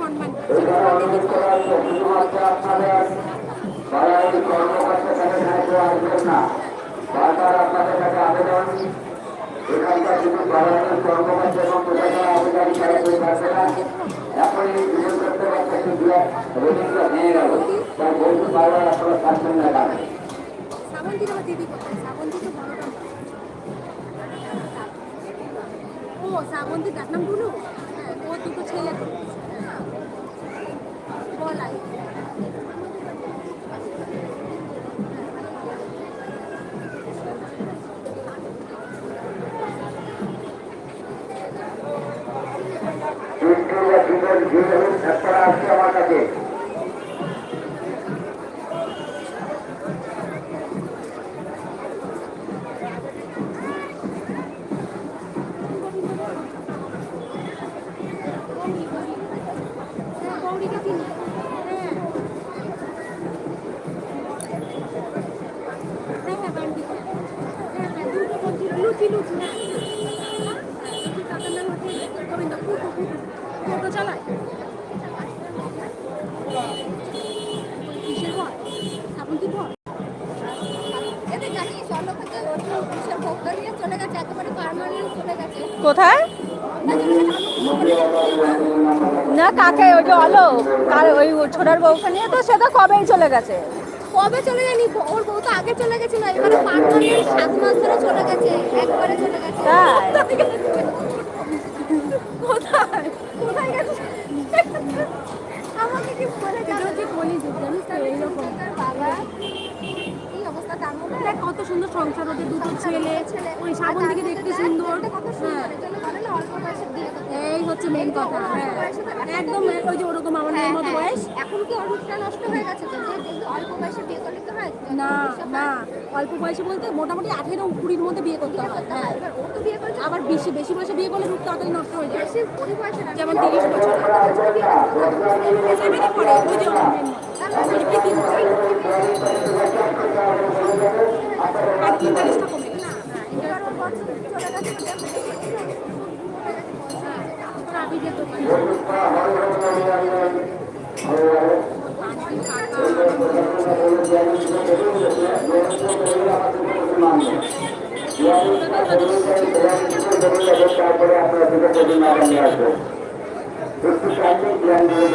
সম্মান। এখানকার শুধু বাড়ানোর কর্মকাণ্ড এবং প্রশাসন আধিকারিকরা কেউ থাকবে না এখনই বিশেষ করতে পারছে গেল ও শ্রাবন্তী টুলু হ্যাঁ ও দুটো ছেলে হ্যাঁ গৌরীকে কোথায়? না, কাকে? ওই যে অলো কার ওই ছোটার বউকে নিয়ে? তো সে তো কবেই চলে গেছে। কবে চলে যায়নি ওর বউ তো আগে চলে গেছিল এবারে পাঁচ মাসের সাত মাস ধরে চলে গেছে একবারে চলে গেছে। কোথায়? কোথায় গেছে? আমাকে কি বলে যে বলি জানিস এইরকম। বাবা এই অবস্থা তার মধ্যে দেখ কত সুন্দর সংসার ওদের দুটো ছেলে। ওই শ্রাবণ থেকে দেখতে সুন্দর। হ্যাঁ। এই হচ্ছে মেন কথা হ্যাঁ। একদম, ওই যে ওরকম আমার মেয়ের মতো বয়স। এখন কি অরূপটা নষ্ট হয়ে গেছে তো অল্প বয়সে বিয়ে করলে কি হয় না না। অল্প বয়সে বলতে মোটামুটি আঠেরো কুড়ির মধ্যে বিয়ে করতে হয় হ্যাঁ। তো আবার বেশি বেশি বয়সে বিয়ে করলে রূপ তাড়াতাড়ি নষ্ট হয়ে যায়। যেমন তিরিশ বছর। ওই যে তারপরে আপনারা দুটো প্রতিমা নিয়ে আসবেন একটু টাইমে জ্ঞান দিয়ে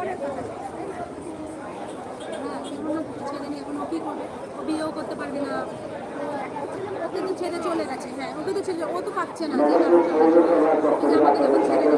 হ্যাঁ, ছেলে নিয়ে করতে না ছেড়ে চলে গেছে হ্যাঁ ওকে তো ছেড়ে ও তো পাচ্ছে না ছেড়ে